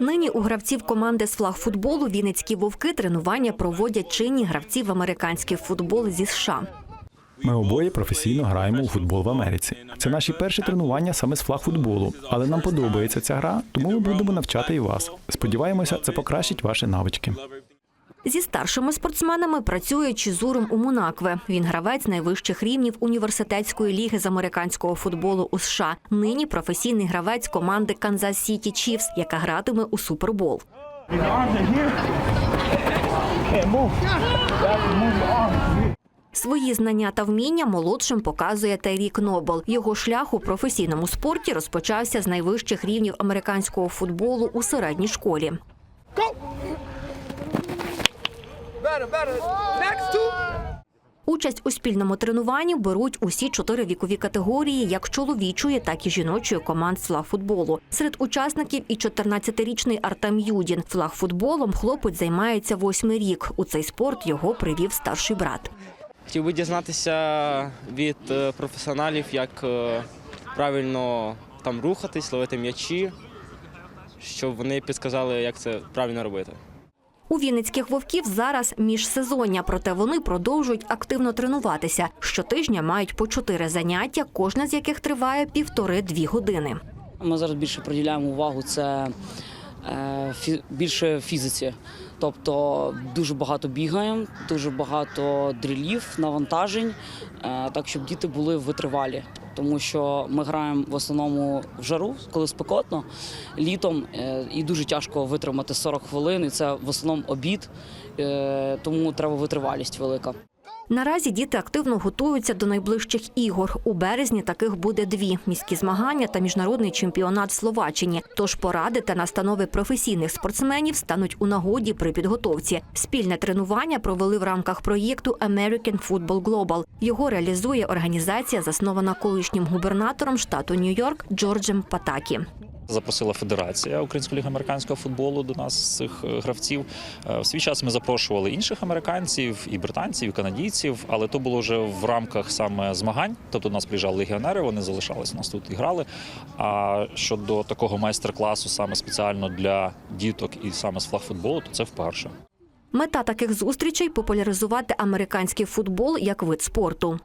Нині у гравців команди з флагфутболу Вінницькі вовки тренування проводять чинні гравці в американський футбол зі США. Ми обоє професійно граємо у футбол в Америці. Це наші перші тренування саме з флагфутболу, але нам подобається ця гра, тому ми будемо навчати і вас. Сподіваємося, це покращить ваші навички. Зі старшими спортсменами працює Чізуром Умунакве. Він гравець найвищих рівнів університетської ліги з американського футболу у США. Нині професійний гравець команди Канзас Сіті Чіфс, яка гратиме у Супербол. Свої знання та вміння молодшим показує Тайрік Нобл. Його шлях у професійному спорті розпочався з найвищих рівнів американського футболу у середній школі. Better, better. Next two. Участь у спільному тренуванні беруть усі чотири вікові категорії, як чоловічої, так і жіночої команд з флагфутболу. Серед учасників і 14-річний Артем Юдін. Флагфутболом хлопець займається восьмий рік. У цей спорт його привів старший брат. Хотів би дізнатися від е, професіоналів, як е, правильно там рухатись, ловити м'ячі, щоб вони підказали, як це правильно робити. У вінницьких вовків зараз міжсезоння, проте вони продовжують активно тренуватися. Щотижня мають по чотири заняття, кожне з яких триває півтори-дві години. Ми зараз більше приділяємо увагу це е, більше фізиці. Тобто дуже багато бігаємо, дуже багато дрілів, навантажень, е, так щоб діти були витривалі. Тому що ми граємо в основному в жару, коли спекотно, літом е, і дуже тяжко витримати 40 хвилин. І це в основному обід, е, тому треба витривалість велика. Наразі діти активно готуються до найближчих ігор. У березні таких буде дві міські змагання та міжнародний чемпіонат в Словаччині. Тож поради та настанови професійних спортсменів стануть у нагоді при підготовці. Спільне тренування провели в рамках проєкту American Football Global. Його реалізує організація, заснована колишнім губернатором штату Нью-Йорк Джорджем Патакі. Запросила Федерація Української ліги американського футболу до нас цих е, гравців. Е, В свій час ми запрошували інших американців, і британців, і канадійців, але то було вже в рамках саме змагань. Тобто до нас приїжджали легіонери, вони залишалися у нас тут і грали. А щодо такого майстер-класу, саме спеціально для діток і саме з флагфутболу, то це вперше. Мета таких зустрічей популяризувати американський футбол як вид спорту.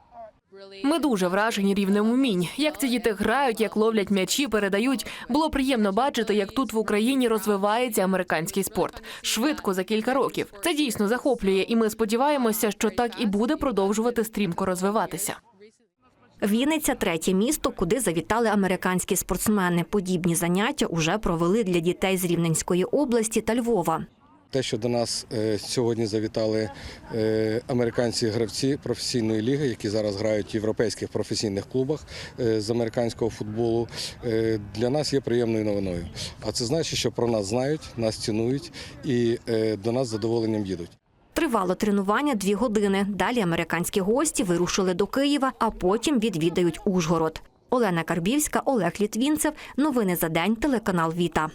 Ми дуже вражені рівнем умінь. Як ці діти грають, як ловлять м'ячі, передають. Було приємно бачити, як тут в Україні розвивається американський спорт швидко за кілька років. Це дійсно захоплює, і ми сподіваємося, що так і буде продовжувати стрімко розвиватися. Вінниця третє місто, куди завітали американські спортсмени. Подібні заняття уже провели для дітей з Рівненської області та Львова. Те, що до нас е, сьогодні завітали е, американські гравці професійної ліги, які зараз грають в європейських професійних клубах е, з американського футболу, для нас є приємною новиною. А це значить, що про нас знають, нас цінують і до нас з задоволенням їдуть. Тривало тренування дві години. Далі американські гості вирушили до Києва, а потім відвідають Ужгород. Олена Карбівська, Олег Літвінцев. Новини за день. Телеканал Віта.